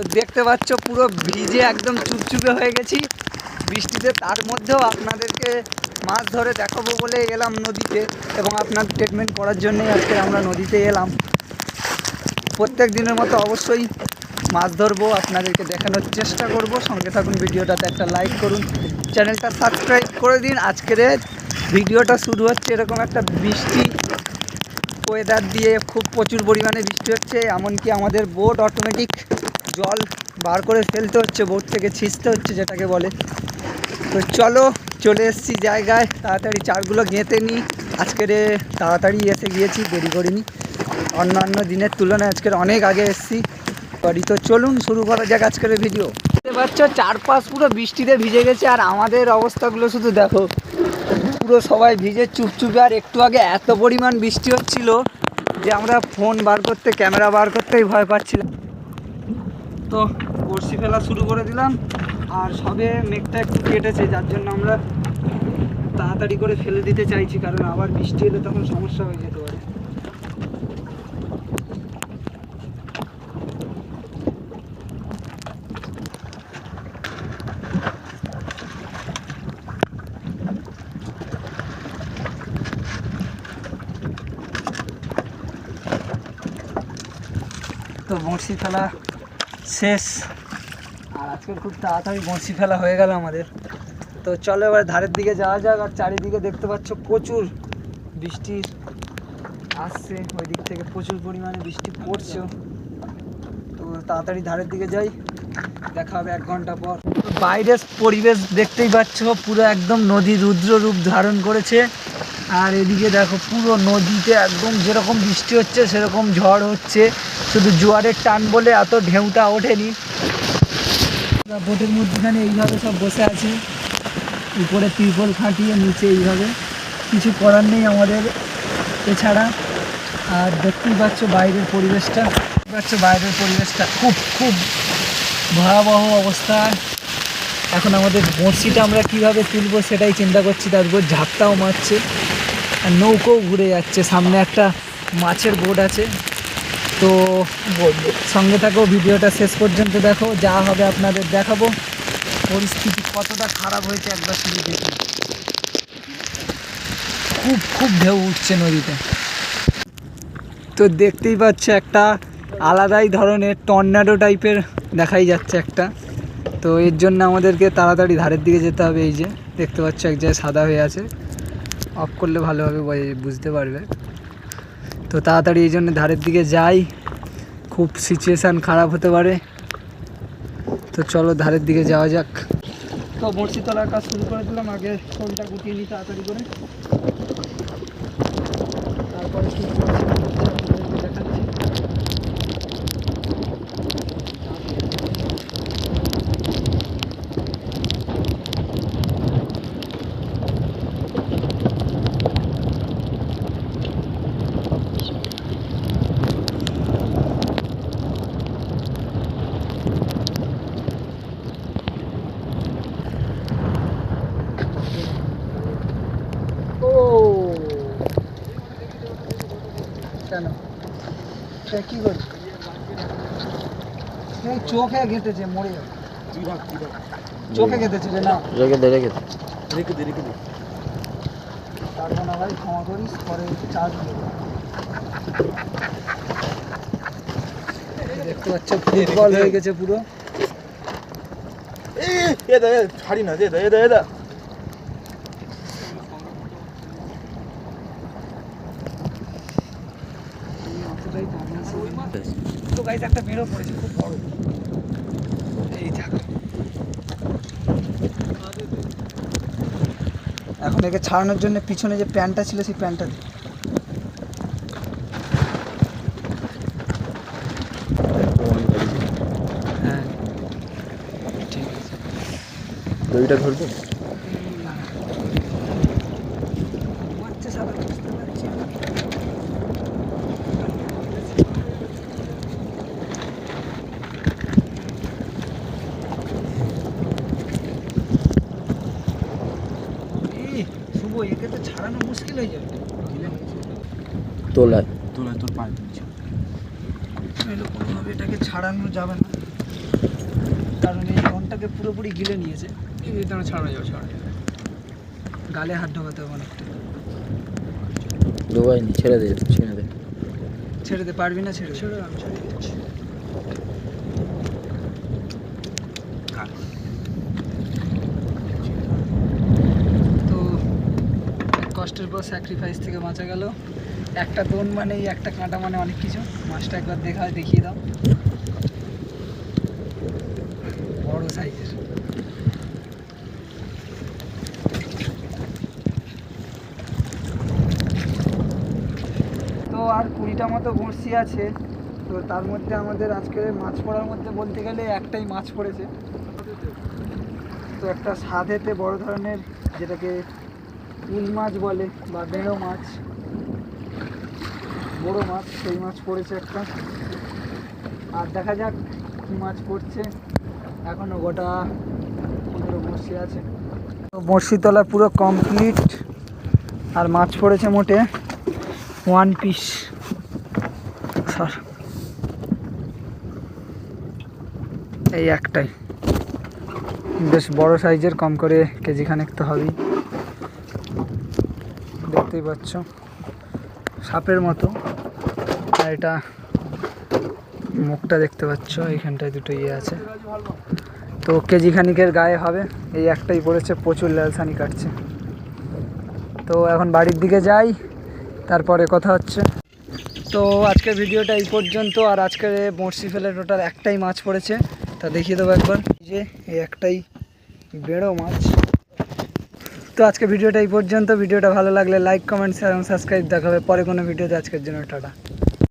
তো দেখতে পাচ্ছ পুরো ভিজে একদম চুপচুপে হয়ে গেছি। বৃষ্টিতে তার মধ্যেও আপনাদেরকে মাছ ধরে দেখাবো বলে এলাম নদীতে এবং আপনার ট্রিটমেন্ট করার জন্যই আজকে আমরা নদীতে এলাম। প্রত্যেক দিনের মতো অবশ্যই মাছ ধরবো, আপনাদেরকে দেখানোর চেষ্টা করব। সঙ্গে থাকুন, ভিডিওটাতে একটা লাইক করুন। চ্যানেলটা সাবস্ক্রাইব করে দিন। আজকের ভিডিওটা শুরু হচ্ছে এরকম একটা বৃষ্টি ওয়েদার দিয়ে খুব প্রচুর পরিমাণে বৃষ্টি হচ্ছে, এমনকি আমাদের বোট অটোমেটিক জল বার করে ফেলতে হচ্ছে, বোট থেকে ছিঁচতে হচ্ছে যেটাকে বলে। তো চলো, চলে এসেছি জায়গায়, তাড়াতাড়ি চারগুলো গেঁথে নিই। আজকের তাড়াতাড়ি এসে গিয়েছি, দেরি করিনি। অন্যান্য দিনের তুলনায় আজকের অনেক আগে এসেছি। বাড়ি তো চলুন, শুরু করা যাক আজকের ভিডিও দেখতে পাচ্ছ, চারপাশ পুরো বৃষ্টিতে ভিজে গেছে, আর আমাদের অবস্থাগুলো শুধু দেখো। পুরো সবাই ভিজে চুপচুপে, আর একটু আগে এত পরিমাণ বৃষ্টি হচ্ছিল যে আমরা ফোন বার করতে, ক্যামেরা বার করতেই ভয় পাচ্ছিলাম। তো বড়শি ফেলা শুরু করে দিলাম, আর সবে মেঘটা একটু কেটেছে, যার জন্য আমরা তাড়াতাড়ি করে ফেলে দিতে চাইছি, কারণ আবার বৃষ্টি এলে তখন সমস্যা হয়ে যেতে পারে তো বড়শি ফেলা শেষ। আর আজকে খুব তাড়াতাড়ি বড়শি ফেলা হয়ে গেল আমাদের। তো চলো এবার ধারের দিকে যাওয়া যাক, আর চারিদিকে দেখতে পাচ্ছ প্রচুর বৃষ্টি আসছে। ওই দিক থেকে প্রচুর পরিমাণে বৃষ্টি পড়ছেও তো তাড়াতাড়ি ধারের দিকে যাই, দেখা হবে এক ঘণ্টা পর। বাইরের পরিবেশ দেখতেই পাচ্ছ, পুরো একদম নদী রুদ্র রূপ ধারণ করেছে। আর এদিকে দেখো পুরো নদীতে একদম যেরকম বৃষ্টি হচ্ছে, সেরকম ঝড় হচ্ছে। শুধু জোয়ারের টান বলে এত ঢেউটা ওঠেনি। বোটের মধ্যেখানে এইভাবে সব বসে আছে। উপরে ত্রিপল খাটিয়ে নিচে এইভাবে। কিছু করার নেই আমাদের এছাড়া। আর দেখতেই পাচ্ছ বাইরের পরিবেশটা। পাচ্ছ বাইরের পরিবেশটা। খুব খুব ভয়াবহ অবস্থা। এখন আমাদের বড়শিটা আমরা কীভাবে তুলবো সেটাই চিন্তা করছি। তারপর ঝাপটাও মারছে। নৌকোও ঘুরে যাচ্ছে। সামনে একটা মাছের বোট আছে। তো সঙ্গে থাকো, ভিডিওটা শেষ পর্যন্ত দেখো। যা হবে আপনাদের দেখাবো। পরিস্থিতি কতটা খারাপ হয়েছে একবার শুধু দেখুন খুব খুব ঢেউ উঠছে নদীতে। তো দেখতেই পাচ্ছ একটা আলাদাই ধরনের টর্নাডো টাইপের দেখাই যাচ্ছে একটা। তো এর জন্য আমাদেরকে তাড়াতাড়ি ধারের দিকে যেতে হবে। এই যে, দেখতে পাচ্ছ এক জায়গায় সাদা হয়ে আছে। অফ করলে ভালোভাবে বোঝা- বুঝতে পারবে। তো তাড়াতাড়ি এই জন্য ধারের দিকে যাই। খুব সিচুয়েশান খারাপ হতে পারে। তো চলো ধারের দিকে যাওয়া যাক। তো বড়শি কাজ শুরু করে দিলাম, আগে ফোনটা গুটিয়ে নিই তাড়াতাড়ি করে। তারপরে কেন? কি করছে চোখে গেঁথেছে মরে যাবে। চোখে গেঁথেছে রে না। রেখে দে রেখে দে। রেখে দে রেখে দে। পারব না ভাই ক্ষমা করিস পরে চার্জ দেবো দেখতে পাচ্ছ ফুটবল হয়ে গেছে পুরো। এ এ দা ছাড়ি না দে দা এ দা এ দা। তো গাইজ একটা বেরো পড়েছে খুব বড়। এই থাক এখন একে ছাড়ানোর জন্য পিছনে যে প্যান্টটা ছিল সেই প্যান্টটা দে। হ্যাঁ। দইটা ধরবো মারছে সাদা বুঝতে পারছি এই, শুভ একে তো ছাড়ানো মুশকিল হয়ে যাবে। তোলায় তোর পায়ে কোনোভাবে এটাকে ছাড়ানো যাবে না। কারণ এই পুরোপুরি গিলে নিয়েছে। এই ছাড়ানো যাবে ছাড়ানো যাবে গালে হাত ঢোকাতে হবে অনেকটা। ডোবাইনি ছেড়ে দে ছেড়ে দে। ছেড়ে দে পারবি না ছেড়ে ছেড়ে আমি ছেড়ে দিচ্ছি তো এক কষ্টের পর স্যাক্রিফাইস থেকে বাঁচা গেল। একটা দোন মানে একটা কাঁটা মানে অনেক কিছু। মাছটা একবার দেখা দেখিয়ে দাও। বড় সাইজের। তো আর কুড়িটা মতো বড়শি আছে। তো তার মধ্যে আমাদের আজকে মাছ পড়ার মধ্যে বলতে গেলে একটাই মাছ পড়েছে। তো একটা সাধেতে বড় ধরনের যেটাকে উল মাছ বলে বা বেড়ো মাছ। বড়ো মাছ, সেই মাছ পড়েছে একটা। আর দেখা যাক কী মাছ পড়ছে। এখনও গোটা পনেরো বড়শি আছে। তো বড়শি পুরো কমপ্লিট আর মাছ পড়েছে মোটে ওয়ান পিস স্যার। এই একটাই। বেশ বড় সাইজের কম করে কেজি খানেক তো হবেই। দেখতেই পাচ্ছ। সাপের মতো। আর এটা মুখটা দেখতে পাচ্ছ, এইখানটায় দুটো ইয়ে আছে। তো কেজি খানিকের গায়ে হবে। এই একটাই পড়েছে, প্রচুর লালসানি কাটছে। তো এখন বাড়ির দিকে যাই, তারপরে কথা হচ্ছে। তো আজকের ভিডিওটা এই পর্যন্ত, আর আজকের বড়শি ফেলে টোটাল একটাই মাছ পড়েছে। তা দেখিয়ে দেবো একবার। যে, এই একটাই বেড়ো মাছ। তো আজকে ভিডিওটা এই পর্যন্ত। ভিডিওটা ভালো লাগলে লাইক কমেন্ট শেয়ার এবং সাবস্ক্রাইব দেখাবে। পরে কোনো ভিডিওতে আজকের জন্য টাটা।